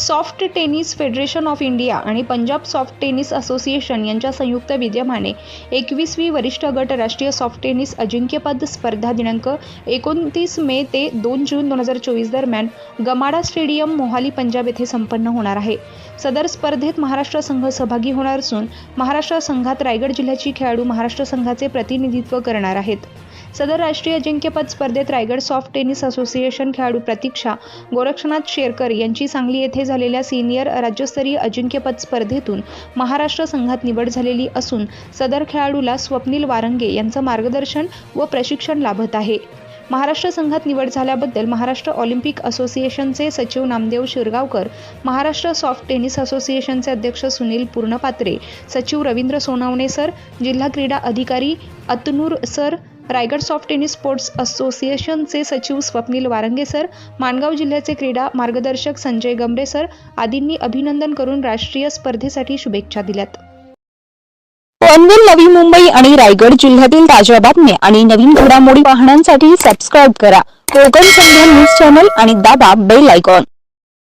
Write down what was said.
Soft tennis federation of India आणि Punjab soft tennis association यांच्या संयुक्त विद्यमाने एकवीसवी वरिष्ठ गट राष्ट्रीय सॉफ्ट टेनिस अजिंक्यपद स्पर्धा दिनांक एकोणतीस मे ते दोन जून दोन हजार चोवीस दरम्यान गमाडा स्टेडियम मोहाली पंजाब येथे संपन्न होणार आहे. सदर स्पर्धेत महाराष्ट्र संघ सहभागी होणार असून महाराष्ट्र संघात रायगड जिल्ह्याची खेळाडू महाराष्ट्र संघाचे प्रतिनिधित्व करणार आहेत. सदर राष्ट्रीय अजिंक्यपद स्पर्धेत रायगड सॉफ्ट टेनिस असोसिएशन खेळाडू प्रतीक्षा गोरक्षनाथ शेरकर यांची सांगली येथे झालेल्या सिनियर राज्यस्तरीय अजिंक्यपद स्पर्धेतून महाराष्ट्र संघात निवड झालेली असून सदर खेळाडूला स्वप्नील वारंगे यांचं मार्गदर्शन व प्रशिक्षण लाभत आहे. महाराष्ट्र संघात निवड झाल्याबद्दल महाराष्ट्र ऑलिम्पिक असोसिएशनचे सचिव नामदेव शिरगावकर महाराष्ट्र सॉफ्ट टेनिस असोसिएशनचे अध्यक्ष सुनील पूर्णपात्रे सचिव रवींद्र सोनावणे सर जिल्हा क्रीडा अधिकारी Atnur sir Raigad soft tennis sports असोसिएशनचे सचिव स्वप्नील वारंगे सर माणगाव जिल्ह्याचे क्रीडा मार्गदर्शक संजय गमरे सर आदींनी अभिनंदन करून राष्ट्रीय स्पर्धेसाठी शुभेच्छा दिल्यात. पनवेल नवी मुंबई आणि रायगड जिल्ह्यातील ताज्या बातम्या आणि नवीन घडामोडी पाहण्यासाठी सबस्क्राईब करा. कोकण संध्या न्यूज चॅनल आणि दाबा बेल आयकॉन